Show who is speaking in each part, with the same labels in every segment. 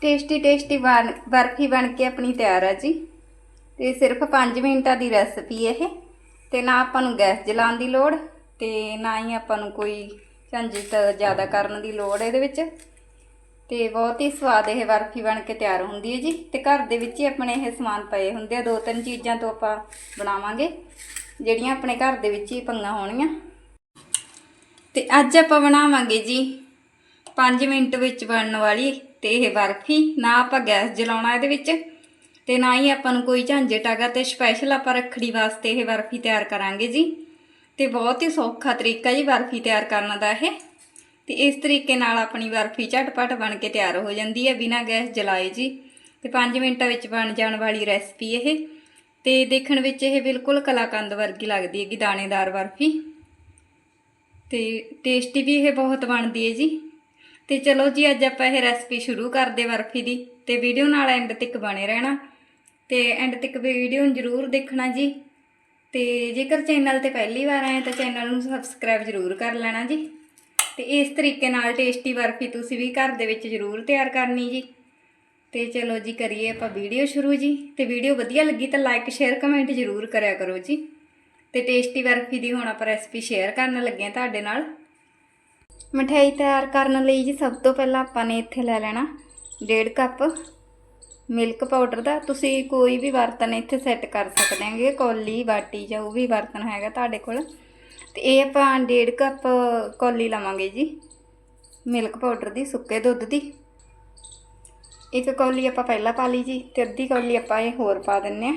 Speaker 1: Tasty tasty ਬਣ- ਬਰਫੀ ਬਣ ਕੇ ਆਪਣੀ ਤਿਆਰ ਆ ਜੀ। ਤੇ ਸਿਰਫ 5 ਮਿੰਟਾਂ ਦੀ ਰੈਸਪੀ ਇਹ। ਤੇ ਨਾ ਆਪਾਂ ਨੂੰ ਗੈਸ ਜਲਾਉਣ ਦੀ ਲੋੜ ਤੇ ਨਾ ਹੀ ਆਪਾਂ ਨੂੰ ਕੋਈ ਝੰਜਟ ਜ਼ਿਆਦਾ ਕਰਨ ਦੀ ਲੋੜ ਇਹਦੇ ਵਿੱਚ। ਤੇ ਬਹੁਤ ਹੀ ਸਵਾਦ ਇਹ ਬਰਫੀ ਬਣ ਕੇ ਤਿਆਰ ਹੁੰਦੀ ਹੈ ਜੀ। ਤੇ ਘਰ ਦੇ ਵਿੱਚ ਹੀ ਆਪਣੇ ਇਹ ਸਮਾਨ ਪਏ ਹੁੰਦੇ ਆ। ਦੋ ਤਿੰਨ ਚੀਜ਼ਾਂ ਤੋਂ ਆਪਾਂ ਬਣਾਵਾਂਗੇ, ਜਿਹੜੀਆਂ ਆਪਣੇ ਘਰ ਦੇ ਵਿੱਚ ਹੀ ਪੰਗਾ ਹੋਣੀਆਂ ਤੇ ਅੱਜ ਆਪਾਂ ਬਣਾਵਾਂਗੇ ਜੀ 5 ਮਿੰਟ ਵਿੱਚ ਬਣਨ ਵਾਲੀ ਤੇ ਇਹ ਬਰਫੀ ਨਾ ਆਪਾਂ ਗੈਸ ਜਲਾਉਣਾ ਇਹਦੇ ਵਿੱਚ ਤੇ ਨਾ ਹੀ ਆਪਾਂ ਨੂੰ ਕੋਈ ਝੰਜਟ ਹੈਗਾ ਤੇ ਸਪੈਸ਼ਲ ਆਪਾਂ ਰੱਖੜੀ ਵਾਸਤੇ ਇਹ ਬਰਫੀ ਤਿਆਰ ਕਰਾਂਗੇ ਜੀ। ਤੇ ਬਹੁਤ ਹੀ ਸੌਖਾ ਤਰੀਕਾ ਜੀ ਬਰਫੀ ਤਿਆਰ ਕਰਨ ਦਾ ਇਹ। ਤੇ ਇਸ ਤਰੀਕੇ ਨਾਲ ਆਪਣੀ ਬਰਫੀ ਝਟਪਟ ਬਣ ਕੇ ਤਿਆਰ ਹੋ ਜਾਂਦੀ ਹੈ ਬਿਨਾਂ ਗੈਸ ਜਲਾਏ ਜੀ। ਤੇ 5 ਮਿੰਟਾਂ ਵਿੱਚ ਬਣ ਜਾਣ ਵਾਲੀ ਰੈਸਪੀ ਇਹ। ਤੇ ਦੇਖਣ ਵਿੱਚ ਇਹ ਬਿਲਕੁਲ ਕਲਾਕੰਦ ਵਰਗੀ ਲੱਗਦੀ ਹੈਗੀ ਦਾਣੇਦਾਰ ਬਰਫੀ। ਤੇ ਟੇਸਟੀ ਵੀ ਇਹ ਬਹੁਤ ਬਣਦੀ ਹੈ ਜੀ। ਤੇ ਚਲੋ ਜੀ, ਅੱਜ ਆਪਾਂ ਇਹ ਰੈਸਪੀ ਸ਼ੁਰੂ ਕਰਦੇ ਬਰਫੀ ਦੀ ਤੇ ਵੀਡੀਓ ਨਾਲ ਐਂਡ ਤੱਕ ਬਣੇ ਰਹਿਣਾ। ਤੇ ਐਂਡ ਤੱਕ ਵੀਡੀਓ ਨੂੰ ਜ਼ਰੂਰ ਦੇਖਣਾ ਜੀ। ਤੇ ਜੇਕਰ ਚੈਨਲ ਤੇ ਪਹਿਲੀ ਵਾਰ ਆਏ ਤਾਂ ਚੈਨਲ ਨੂੰ ਸਬਸਕ੍ਰਾਈਬ ਜ਼ਰੂਰ ਕਰ ਲੈਣਾ ਜੀ। ਤੇ ਇਸ ਤਰੀਕੇ ਨਾਲ ਟੇਸਟੀ ਬਰਫੀ ਤੁਸੀਂ ਵੀ ਘਰ ਦੇ ਵਿੱਚ ਜ਼ਰੂਰ ਤਿਆਰ ਕਰਨੀ ਜੀ। ਤੇ ਚਲੋ ਜੀ, ਕਰੀਏ ਆਪਾਂ ਵੀਡੀਓ ਸ਼ੁਰੂ ਜੀ। ਤੇ ਵੀਡੀਓ ਵਧੀਆ ਲੱਗੀ ਤਾਂ ਲਾਈਕ ਸ਼ੇਅਰ ਕਮੈਂਟ ਜ਼ਰੂਰ ਕਰਿਆ ਕਰੋ ਜੀ। ਤੇ ਟੇਸਟੀ ਬਰਫੀ ਦੀ ਹੁਣ ਆਪਾਂ ਰੈਸਪੀ ਸ਼ੇਅਰ ਕਰਨ ਲੱਗੇ ਹਾਂ ਤੁਹਾਡੇ ਨਾਲ। ਮਠਿਆਈ ਤਿਆਰ ਕਰਨ ਲਈ ਜੀ ਸਭ ਤੋਂ ਪਹਿਲਾਂ ਆਪਾਂ ਨੇ ਇੱਥੇ ਲੈ ਲੈਣਾ 1.5 ਕੱਪ ਮਿਲਕ ਪਾਊਡਰ ਦਾ। ਤੁਸੀਂ ਕੋਈ ਵੀ ਬਰਤਨ ਇੱਥੇ ਸੈੱਟ ਕਰ ਸਕਦੇ ਹੈਗੇ, ਕੌਲੀ, ਬਾਟੀ ਜਾਂ ਉਹ ਵੀ ਬਰਤਨ ਹੈਗਾ ਤੁਹਾਡੇ ਕੋਲ। ਤੇ ਇਹ ਆਪਾਂ 1.5 ਕੱਪ ਕੌਲੀ ਲਵਾਂਗੇ ਜੀ, ਮਿਲਕ ਪਾਊਡਰ ਦੀ, ਸੁੱਕੇ ਦੁੱਧ ਦੀ। ਇੱਕ ਕੌਲੀ ਆਪਾਂ ਪਹਿਲਾਂ ਪਾ ਲਈ ਜੀ ਤੇ ਅੱਧੀ ਕੌਲੀ ਆਪਾਂ ਇਹ ਹੋਰ ਪਾ ਦਿੰਨੇ ਆ।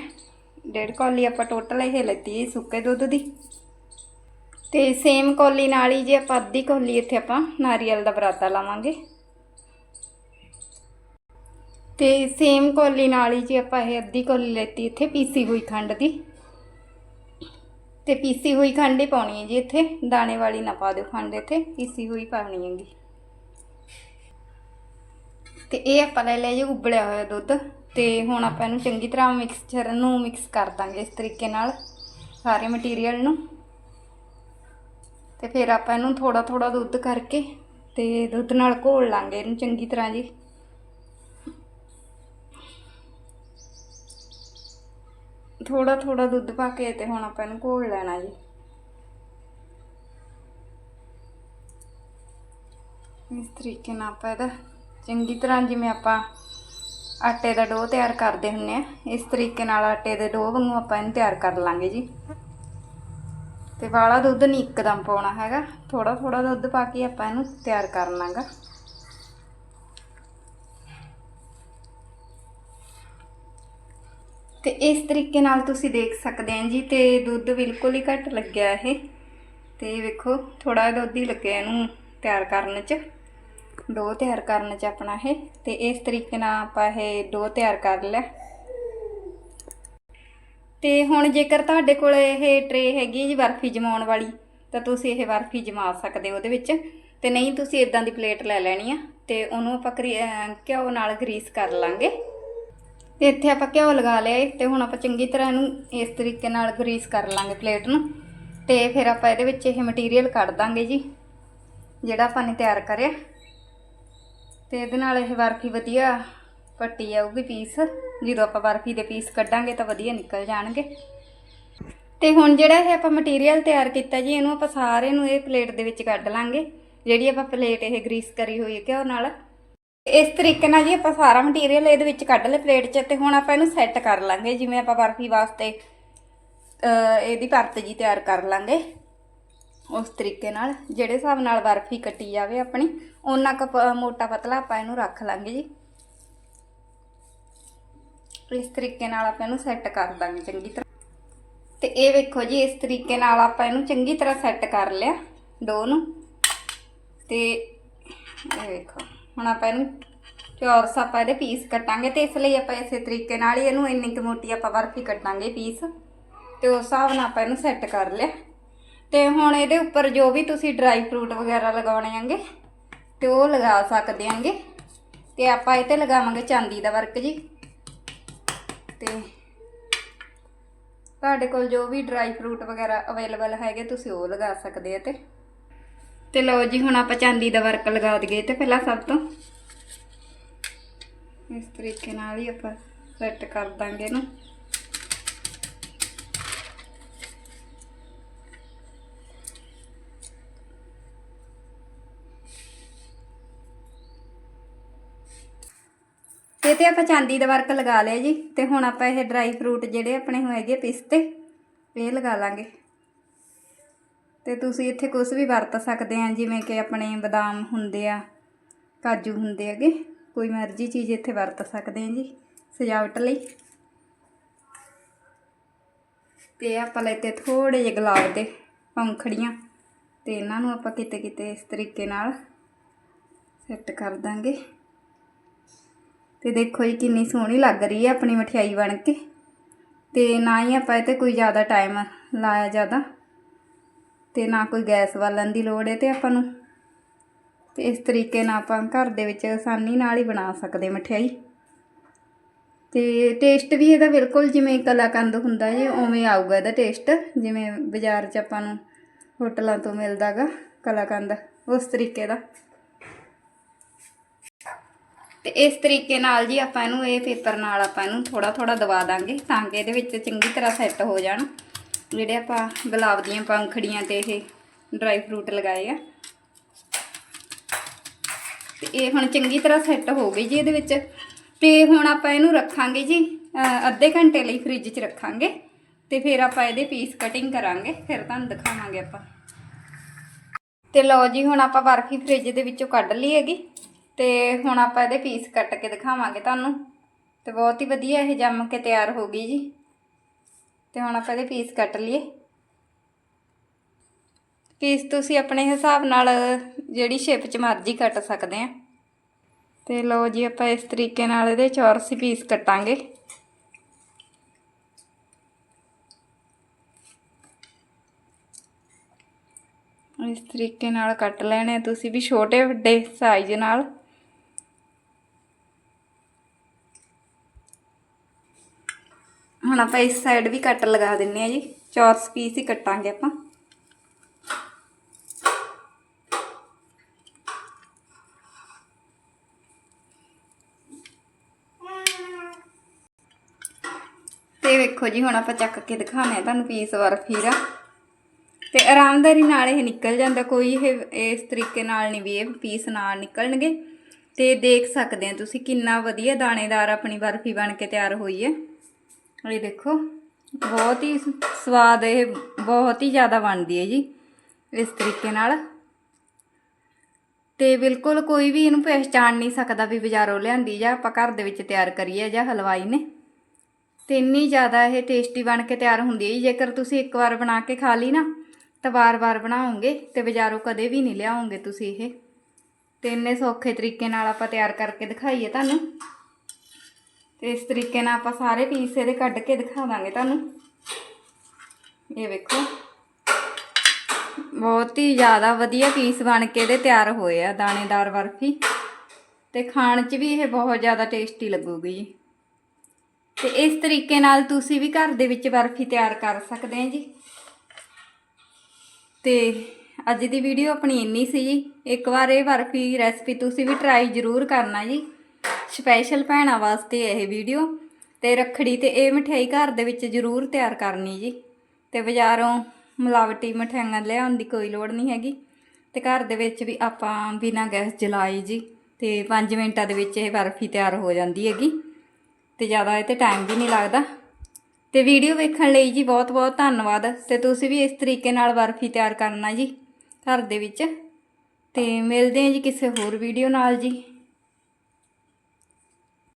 Speaker 1: ਡੇਢ ਕੌਲੀ ਆਪਾਂ ਟੋਟਲ ਇਹ ਲੈਤੀ ਜੀ ਸੁੱਕੇ ਦੁੱਧ ਦੀ। ਤੇ ਸੇਮ ਕੌਲੀ ਨਾਲ ਹੀ ਜੇ ਆਪਾਂ ਅੱਧੀ ਕੌਲੀ ਇੱਥੇ ਆਪਾਂ ਨਾਰੀਅਲ ਦਾ ਬਰਾਤਾ ਲਾਵਾਂਗੇ। ਤੇ ਸੇਮ ਕੌਲੀ ਨਾਲ ਹੀ ਜੇ ਆਪਾਂ ਇਹ ਅੱਧੀ ਕੌਲੀ ਲੈਤੀ ਇੱਥੇ ਪੀਸੀ ਹੋਈ ਖੰਡ ਦੀ। ਤੇ ਪੀਸੀ ਹੋਈ ਖੰਡ ਹੀ ਪਾਉਣੀ ਹੈ ਜੀ ਇੱਥੇ, ਦਾਣੇ ਵਾਲੀ ਨਾ ਪਾ ਦਿਓ ਖੰਡ ਇੱਥੇ, ਪੀਸੀ ਹੋਈ ਪਾਉਣੀ ਹੈਗੀ। ਤੇ ਇਹ ਆਪਾਂ ਲੈ ਲਿਆ ਜੀ ਉਬਲਿਆ ਹੋਇਆ ਦੁੱਧ, ਤੇ ਹੁਣ ਆਪਾਂ ਇਹਨੂੰ ਚੰਗੀ ਤਰ੍ਹਾਂ ਮਿਕਸਚਰ ਨੂੰ ਮਿਕਸ ਕਰ ਦਾਂਗੇ ਇਸ ਤਰੀਕੇ ਨਾਲ, ਸਾਰੇ ਮਟੀਰੀਅਲ ਨੂੰ। ਤੇ ਫਿਰ ਆਪਾਂ ਇਹਨੂੰ ਥੋੜਾ ਥੋੜਾ ਦੁੱਧ ਕਰਕੇ ਤੇ ਦੁੱਧ ਨਾਲ ਘੋਲ ਲਾਂਗੇ ਇਹਨੂੰ ਚੰਗੀ ਤਰ੍ਹਾਂ ਜੀ। ਥੋੜਾ ਥੋੜਾ ਦੁੱਧ ਪਾ ਕੇ ਤੇ ਹੁਣ ਆਪਾਂ ਇਹਨੂੰ ਘੋਲ ਲੈਣਾ ਜੀ। ਇਸ ਤਰੀਕੇ ਨਾਲ ਆਪਾਂ ਇਹਦਾ ਚੰਗੀ ਤਰ੍ਹਾਂ ਜਿਵੇਂ ਆਪਾਂ ਆਟੇ ਦਾ ਡੋ ਤਿਆਰ ਕਰਦੇ ਹੁੰਨੇ ਆ, ਇਸ ਤਰੀਕੇ ਨਾਲ ਆਟੇ ਦੇ ਡੋ ਵਾਂਗੂ ਆਪਾਂ ਇਹਨੂੰ ਤਿਆਰ ਕਰ ਲਾਂਗੇ ਜੀ। ਤੇ ਵਾਲਾ ਦੁੱਧ ਨਹੀਂ ਇੱਕਦਮ ਪਾਉਣਾ ਹੈਗਾ। ਥੋੜਾ ਥੋੜਾ ਦੁੱਧ ਪਾ ਕੇ ਆਪਾਂ ਇਹਨੂੰ ਤਿਆਰ ਕਰਨਾਗਾ ਤੇ ਇਸ ਤਰੀਕੇ ਨਾਲ ਤੁਸੀਂ ਦੇਖ ਸਕਦੇ ਹੋ ਜੀ, ਤੇ ਦੁੱਧ ਬਿਲਕੁਲ ਹੀ ਘੱਟ ਲੱਗਿਆ ਇਹ। ਤੇ ਵੇਖੋ ਥੋੜਾ ਦੁੱਧ ਹੀ ਲੱਗਿਆ ਇਹਨੂੰ ਤਿਆਰ ਕਰਨ 'ਚ। ਡੋ ਤਿਆਰ ਕਰਨ 'ਚ ਆਪਣਾ ਇਹ। ਤੇ ਇਸ ਤਰੀਕੇ ਨਾਲ ਆਪਾਂ ਇਹ ਡੋ ਤਿਆਰ ਕਰ ਲਿਆ। ਤੇ ਹੁਣ ਜੇਕਰ ਤੁਹਾਡੇ ਕੋਲ ਇਹ ਟਰੇ ਹੈਗੀ ਜੀ ਬਰਫੀ ਜਮਾਉਣ ਵਾਲੀ, ਤਾਂ ਤੁਸੀਂ ਇਹ ਬਰਫੀ ਜਮਾ ਸਕਦੇ ਹੋ ਉਹਦੇ ਵਿੱਚ। ਤੇ ਨਹੀਂ, ਤੁਸੀਂ ਇਦਾਂ ਦੀ ਪਲੇਟ ਲੈ ਲੈਣੀ ਆ ਤੇ ਉਹਨੂੰ ਆਪਾਂ ਕਰੀ- ਘਿਓ ਨਾਲ ਗਰੀਸ ਕਰ ਲਾਂਗੇ। ਤੇ ਇੱਥੇ ਆਪਾਂ ਘਿਓ ਲਗਾ ਲਿਆ ਏ, ਤੇ ਹੁਣ ਆਪਾਂ ਚੰਗੀ ਤਰ੍ਹਾਂ ਇਹਨੂੰ ਇਸ ਤਰੀਕੇ ਨਾਲ ਗਰੀਸ ਕਰ ਲਾਂਗੇ ਪਲੇਟ ਨੂੰ। ਤੇ ਫਿਰ ਆਪਾਂ ਇਹਦੇ ਵਿੱਚ ਇਹ ਮਟੀਰੀਅਲ ਕੱਢ ਦਾਂਗੇ ਜੀ, ਜਿਹੜਾ ਆਪਾਂ ਨੇ ਤਿਆਰ ਕਰਿਆ। ਤੇ ਇਹਦੇ ਨਾਲ ਇਹ ਬਰਫੀ ਵਧੀਆ ਪੱਟੀ ਆਊਗੀ ਪੀਸ ਜਦੋਂ ਆਪਾਂ ਬਰਫੀ ਦੇ ਪੀਸ ਕੱਢਾਂਗੇ ਤਾਂ ਵਧੀਆ ਨਿਕਲ ਜਾਣਗੇ। ਤੇ ਹੁਣ ਜਿਹੜਾ ਇਹ ਆਪਾਂ ਮਟੀਰੀਅਲ ਤਿਆਰ ਕੀਤਾ ਜੀ, ਇਹਨੂੰ ਆਪਾਂ ਸਾਰੇ ਨੂੰ ਇਹ ਪਲੇਟ ਦੇ ਵਿੱਚ ਕੱਢ ਲਾਂਗੇ। ਜਿਹੜੀ ਆਪਾਂ ਪਲੇਟ ਇਹ ਗਰੀਸ ਕਰੀ ਹੋਈ ਹੈ ਘਿਓ ਨਾਲ। ਇਸ ਤਰੀਕੇ ਨਾਲ ਜੀ ਆਪਾਂ ਸਾਰਾ ਮਟੀਰੀਅਲ ਇਹਦੇ ਵਿੱਚ ਕੱਢ ਲਿਆ ਪਲੇਟ 'ਚ ਤੇ ਹੁਣ ਆਪਾਂ ਇਹਨੂੰ ਸੈੱਟ ਕਰ ਲਾਂਗੇ, ਜਿਵੇਂ ਆਪਾਂ ਬਰਫੀ ਵਾਸਤੇ ਇਹਦੀ ਪਰਤ ਜੀ ਤਿਆਰ ਕਰ ਲਾਂਗੇ। ਉਸ ਤਰੀਕੇ ਨਾਲ, ਜਿਹੜੇ ਹਿਸਾਬ ਨਾਲ ਬਰਫੀ ਕੱਟੀ ਜਾਵੇ ਆਪਣੀ ਉਹਨਾਂ ਕ ਮੋਟਾ ਪਤਲਾ ਆਪਾਂ ਇਹਨੂੰ ਰੱਖ ਲਾਂਗੇ ਜੀ। ਇਸ ਤਰੀਕੇ ਨਾਲ ਆਪਾਂ ਇਹਨੂੰ ਸੈੱਟ ਕਰ ਦਾਂਗੇ ਚੰਗੀ ਤਰ੍ਹਾਂ। ਤੇ ਇਹ ਵੇਖੋ ਜੀ, ਇਸ ਤਰੀਕੇ ਨਾਲ ਆਪਾਂ ਇਹਨੂੰ ਚੰਗੀ ਤਰ੍ਹਾਂ ਸੈੱਟ ਕਰ ਲਿਆ ਡੋ ਨੂੰ। ਤੇ ਇਹ ਵੇਖੋ, ਹੁਣ ਆਪਾਂ ਇਹਨੂੰ ਚੌਰਸ ਆਪਾਂ ਇਹਦੇ ਪੀਸ ਕੱਟਾਂਗੇ ਤੇ ਇਸ ਲਈ ਆਪਾਂ ਇਸੇ ਤਰੀਕੇ ਨਾਲ ਹੀ ਇਹਨੂੰ ਇੰਨੀ ਕੁ ਮੋਟੀ ਆਪਾਂ ਬਰਫੀ ਕੱਟਾਂਗੇ ਪੀਸ ਤੇ ਉਸ ਹਿਸਾਬ ਨਾਲ ਆਪਾਂ ਇਹਨੂੰ ਸੈੱਟ ਕਰ ਲਿਆ। ਤੇ ਹੁਣ ਇਹਦੇ ਉੱਪਰ ਜੋ ਵੀ ਤੁਸੀਂ ਡਰਾਈ ਫਰੂਟ ਵਗੈਰਾ ਲਗਾਉਣੇ ਆਂਗੇ ਤੇ ਉਹ ਲਗਾ ਸਕਦੇ ਆਂਗੇ ਤੇ ਆਪਾਂ ਇਹ ਤੇ ਲਗਾਵਾਂਗੇ ਚਾਂਦੀ ਦਾ ਵਰਕ ਜੀ। ਤੇ ਤੁਹਾਡੇ ਕੋਲ ਜੋ ਵੀ ਡਰਾਈ ਫਰੂਟ ਵਗੈਰਾ ਅਵੇਲੇਬਲ ਹੈਗੇ, ਤੁਸੀਂ ਉਹ ਲਗਾ ਸਕਦੇ ਆ ਤੇ। ਤੇ ਲਓ ਜੀ, ਹੁਣ ਆਪਾਂ ਚਾਂਦੀ ਦਾ ਵਰਕ ਲਗਾ ਦਈਏ ਤੇ ਪਹਿਲਾਂ ਸਭ ਤੋਂ। ਇਸ ਤਰੀਕੇ ਨਾਲ ਹੀ ਆਪਾਂ ਸੈੱਟ ਕਰ ਦਾਂਗੇ ਇਹਨੂੰ। ਇਹ ਤੇ ਆਪਾਂ ਚਾਂਦੀ ਦਾ ਵਰਕ ਲਗਾ ਲਿਆ ਜੀ ਤੇ ਹੁਣ ਆਪਾਂ ਇਹ ਡਰਾਈ ਫਰੂਟ ਜਿਹੜੇ ਆਪਣੇ ਹੋਏਗੇ ਪਿਸਤੇ, ਇਹ ਲਗਾ ਲਾਂਗੇ। ਤੇ ਤੁਸੀਂ ਇੱਥੇ ਕੁਝ ਵੀ ਵਰਤ ਸਕਦੇ ਆ, ਜਿਵੇਂ ਕਿ ਆਪਣੇ ਬਦਾਮ ਹੁੰਦੇ ਆ, ਕਾਜੂ ਹੁੰਦੇ ਹੈਗੇ, ਕੋਈ ਮਰਜ਼ੀ ਚੀਜ਼ ਇੱਥੇ ਵਰਤ ਸਕਦੇ ਆ ਜੀ ਸਜਾਵਟ ਲਈ। ਤੇ ਆਪਾਂ ਲੈਤੇ ਥੋੜੇ ਜਿਹੇ ਗੁਲਾਬ ਦੇ ਪੰਖੜੀਆਂ, ਤੇ ਇਹਨਾਂ ਨੂੰ ਆਪਾਂ ਕਿਤੇ ਕਿਤੇ ਇਸ ਤਰੀਕੇ ਨਾਲ ਸੈੱਟ ਕਰ ਦਾਂਗੇ। ਤੇ ਦੇਖੋ ਜੀ ਕਿੰਨੀ ਸੋਹਣੀ ਲੱਗ ਰਹੀ ਹੈ ਆਪਣੀ ਮਠਿਆਈ ਬਣ ਕੇ। ਤੇ ਨਾ ਹੀ ਆਪਾਂ ਇਹ ਤੇ ਕੋਈ ਜ਼ਿਆਦਾ ਟਾਈਮ ਲਾਇਆ ਜ਼ਿਆਦਾ। ਤੇ ਨਾ ਕੋਈ ਗੈਸ ਬਾਲਣ ਦੀ ਲੋੜ ਹੈ ਤੇ ਆਪਾਂ ਨੂੰ। ਤੇ ਇਸ ਤਰੀਕੇ ਨਾਲ ਆਪਾਂ ਘਰ ਦੇ ਵਿੱਚ ਆਸਾਨੀ ਨਾਲ ਹੀ ਬਣਾ ਸਕਦੇ ਮਠਿਆਈ। ਤੇ ਟੇਸਟ ਵੀ ਇਹਦਾ ਬਿਲਕੁਲ ਜਿਵੇਂ ਕਲਾਕੰਦ ਹੁੰਦਾ ਜੀ, ਉਵੇਂ ਆਊਗਾ ਇਹਦਾ ਟੇਸਟ ਜਿਵੇਂ ਬਾਜ਼ਾਰ 'ਚ ਆਪਾਂ ਨੂੰ ਹੋਟਲਾਂ ਤੋਂ ਮਿਲਦਾਗਾ ਕਲਾਕੰਦ, ਉਸ ਤਰੀਕੇ ਦਾ। ਤੇ ਇਸ ਤਰੀਕੇ ਨਾਲ ਜੀ ਆਪਾਂ ਇਹਨੂੰ ਇਹ ਪੇਪਰ ਨਾਲ ਆਪਾਂ ਇਹਨੂੰ ਥੋੜਾ ਥੋੜਾ ਦਵਾ ਦਾਂਗੇ ਤਾਂ ਕਿ ਇਹਦੇ ਵਿੱਚ ਚੰਗੀ ਤਰ੍ਹਾਂ ਸੈੱਟ ਹੋ ਜਾਣ। ਜਿਹੜੇ ਆਪਾਂ ਗੁਲਾਬ ਦੀਆਂ ਪੰਖੜੀਆਂ ਤੇ ਇਹ ਡਰਾਈ ਫਰੂਟ ਲਗਾਏ ਆ। ਤੇ ਇਹ ਹੁਣ ਚੰਗੀ ਤਰ੍ਹਾਂ ਸੈੱਟ ਹੋ ਗਈ ਜੀ ਇਹਦੇ ਵਿੱਚ। ਤੇ ਹੁਣ ਆਪਾਂ ਇਹਨੂੰ ਰੱਖਾਂਗੇ ਜੀ ਅੱਧੇ ਘੰਟੇ ਲਈ ਫ੍ਰਿਜ 'ਚ ਰੱਖਾਂਗੇ। ਤੇ ਫਿਰ ਆਪਾਂ ਇਹਦੇ ਪੀਸ ਕਟਿੰਗ ਕਰਾਂਗੇ, ਫਿਰ ਤੁਹਾਨੂੰ ਦਿਖਾਵਾਂਗੇ ਆਪਾਂ। ਤੇ ਲਓ ਜੀ, ਹੁਣ ਆਪਾਂ ਬਰਫੀ ਫ੍ਰਿਜ ਦੇ ਵਿੱਚੋਂ ਕੱਢ ਲਈ ਹੈਗੀ। ਤੇ ਹੁਣ ਆਪਾਂ ਇਹਦੇ ਪੀਸ ਕੱਟ ਕੇ ਦਿਖਾਵਾਂਗੇ ਤੁਹਾਨੂੰ। ਤੇ ਬਹੁਤ ਹੀ ਵਧੀਆ ਇਹ ਜੰਮ ਕੇ ਤਿਆਰ ਹੋ ਗਈ ਜੀ। ਤੇ ਹੁਣ ਆਪਾਂ ਇਹਦੇ ਪੀਸ ਕੱਟ ਲਈਏ। ਪੀਸ ਤੁਸੀਂ ਆਪਣੇ ਹਿਸਾਬ ਨਾਲ ਜਿਹੜੀ ਸ਼ੇਪ 'ਚ ਮਰਜ਼ੀ ਕੱਟ ਸਕਦੇ ਆ। ਤੇ ਲਓ ਜੀ ਆਪਾਂ ਇਸ ਤਰੀਕੇ ਨਾਲ ਇਹਦੇ ਚੌਰਸੀ ਪੀਸ ਕੱਟਾਂਗੇ। ਇਸ ਤਰੀਕੇ ਨਾਲ ਕੱਟ ਲੈਣੇ ਆ ਤੁਸੀਂ ਵੀ ਛੋਟੇ ਵੱਡੇ ਸਾਈਜ਼ ਨਾਲ। ਹੁਣ ਆਪਾਂ ਇਸ ਸਾਈਡ ਵੀ ਕੱਟ ਲਗਾ ਦਿੰਨੇ ਆ ਜੀ। ਚੌਰਸ ਪੀਸ ਹੀ ਕੱਟਾਂਗੇ ਆਪਾਂ। ਤੇ ਵੇਖੋ ਜੀ, ਹੁਣ ਆਪਾਂ ਚੱਕ ਕੇ ਦਿਖਾਉਂਦੇ ਆ ਤੁਹਾਨੂੰ ਪੀਸ ਬਰਫੀ ਦਾ ਤੇ ਆਰਾਮਦਾਰੀ ਨਾਲ ਇਹ ਨਿਕਲ ਜਾਂਦਾ। ਕੋਈ ਇਹ, ਇਸ ਤਰੀਕੇ ਨਾਲ ਨਹੀਂ ਵੀ ਇਹ ਪੀਸ ਨਾਲ ਨਿਕਲਣਗੇ। ਤੇ ਦੇਖ ਸਕਦੇ ਆ ਤੁਸੀਂ ਕਿੰਨਾ ਵਧੀਆ ਦਾਣੇਦਾਰ ਆਪਣੀ ਬਰਫੀ ਬਣ ਕੇ ਤਿਆਰ ਹੋਈ ਹੈ। ਇਹ ਦੇਖੋ, ਬਹੁਤ ਹੀ ਸਵਾਦ ਇਹ, ਬਹੁਤ ਹੀ ਜ਼ਿਆਦਾ ਬਣਦੀ ਹੈ ਜੀ, ਇਸ ਤਰੀਕੇ ਨਾਲ। ਤੇ ਬਿਲਕੁਲ ਕੋਈ ਵੀ ਇਹਨੂੰ ਪਹਿਚਾਣ ਨਹੀਂ ਸਕਦਾ ਵੀ ਬਾਜ਼ਾਰੋਂ ਲਿਆਂਦੀ ਜਾਂ ਆਪਾਂ ਘਰ ਦੇ ਵਿੱਚ ਤਿਆਰ ਕਰੀਏ ਜਾਂ ਹਲਵਾਈ ਨੇ। ਤੇ ਇੰਨੀ ਜ਼ਿਆਦਾ ਇਹ ਟੇਸਟੀ ਬਣ ਕੇ ਤਿਆਰ ਹੁੰਦੀ ਹੈ ਜੀ। ਜੇਕਰ ਤੁਸੀਂ ਇੱਕ ਵਾਰ ਬਣਾ ਕੇ ਖਾ ਲਈ ਨਾ, ਤਾਂ ਵਾਰ-ਵਾਰ ਬਣਾਓਗੇ ਤੇ ਬਾਜ਼ਾਰੋਂ ਕਦੇ ਵੀ ਨਹੀਂ ਲਿਆਓਗੇ ਤੁਸੀਂ ਇਹ। ਤੇ ਇੰਨੇ ਸੌਖੇ ਤਰੀਕੇ ਨਾਲ ਆਪਾਂ ਤਿਆਰ ਕਰਕੇ ਦਿਖਾਈਏ ਤੁਹਾਨੂੰ। ਤੇ ਇਸ ਤਰੀਕੇ ਨਾਲ ਆਪਾਂ ਸਾਰੇ ਪੀਸ ਇਹਦੇ ਕੱਢ ਕੇ ਦਿਖਾਵਾਂਗੇ ਤੁਹਾਨੂੰ। ਇਹ ਵੇਖੋ। ਬਹੁਤ ਹੀ ਜ਼ਿਆਦਾ ਵਧੀਆ ਪੀਸ ਬਣ ਕੇ ਇਹਦੇ ਤਿਆਰ ਹੋਏ ਆ ਦਾਣੇਦਾਰ ਬਰਫੀ। ਤੇ ਖਾਣ 'ਚ ਵੀ ਇਹ ਬਹੁਤ ਜ਼ਿਆਦਾ ਟੇਸਟੀ ਲੱਗੂਗੀ ਜੀ। ਤੇ ਇਸ ਤਰੀਕੇ ਨਾਲ ਤੁਸੀਂ ਵੀ ਘਰ ਦੇ ਵਿੱਚ ਬਰਫੀ ਤਿਆਰ ਕਰ ਸਕਦੇ ਆ ਜੀ। ਤੇ ਅੱਜ ਦੀ ਵੀਡੀਓ ਆਪਣੀ ਇੰਨੀ ਸੀ ਜੀ। ਇੱਕ ਵਾਰ ਇਹ ਬਰਫੀ ਰੈਸਪੀ ਤੁਸੀਂ ਵੀ ਟਰਾਈ ਜ਼ਰੂਰ ਕਰਨਾ ਜੀ। ਸਪੈਸ਼ਲ ਭੈਣਾਂ ਵਾਸਤੇ ਇਹ ਵੀਡੀਓ ਤੇ ਰੱਖੜੀ ਤੇ ਇਹ ਮਠਿਆਈ ਘਰ ਦੇ ਵਿੱਚ ਜ਼ਰੂਰ ਤਿਆਰ ਕਰਨੀ ਜੀ। ਤੇ ਬਾਜ਼ਾਰੋਂ ਮਿਲਾਵਟੀ ਮਠਿਆਈਆਂ ਲਿਆਉਣ ਦੀ ਕੋਈ ਲੋੜ ਨਹੀਂ ਹੈਗੀ। ਤੇ ਘਰ ਦੇ ਵਿੱਚ ਵੀ ਆਪਾਂ ਬਿਨਾਂ ਗੈਸ ਜਲਾਈ ਜੀ ਤੇ 5 ਮਿੰਟਾਂ ਦੇ ਵਿੱਚ ਇਹ ਬਰਫੀ ਤਿਆਰ ਹੋ ਜਾਂਦੀ ਹੈਗੀ। ਤੇ ਜ਼ਿਆਦਾ ਇਹ ਤੇ ਟਾਈਮ ਵੀ ਨਹੀਂ ਲੱਗਦਾ। ਤੇ ਵੀਡੀਓ ਵੇਖਣ ਲਈ ਜੀ ਬਹੁਤ ਬਹੁਤ ਧੰਨਵਾਦ। ਤੇ ਤੁਸੀਂ ਵੀ ਇਸ ਤਰੀਕੇ ਨਾਲ ਬਰਫੀ ਤਿਆਰ ਕਰਨਾ ਜੀ ਘਰ ਦੇ ਵਿੱਚ। ਤੇ ਮਿਲਦੇ ਹਾਂ ਜੀ ਕਿਸੇ ਹੋਰ ਵੀਡੀਓ ਨਾਲ ਜੀ।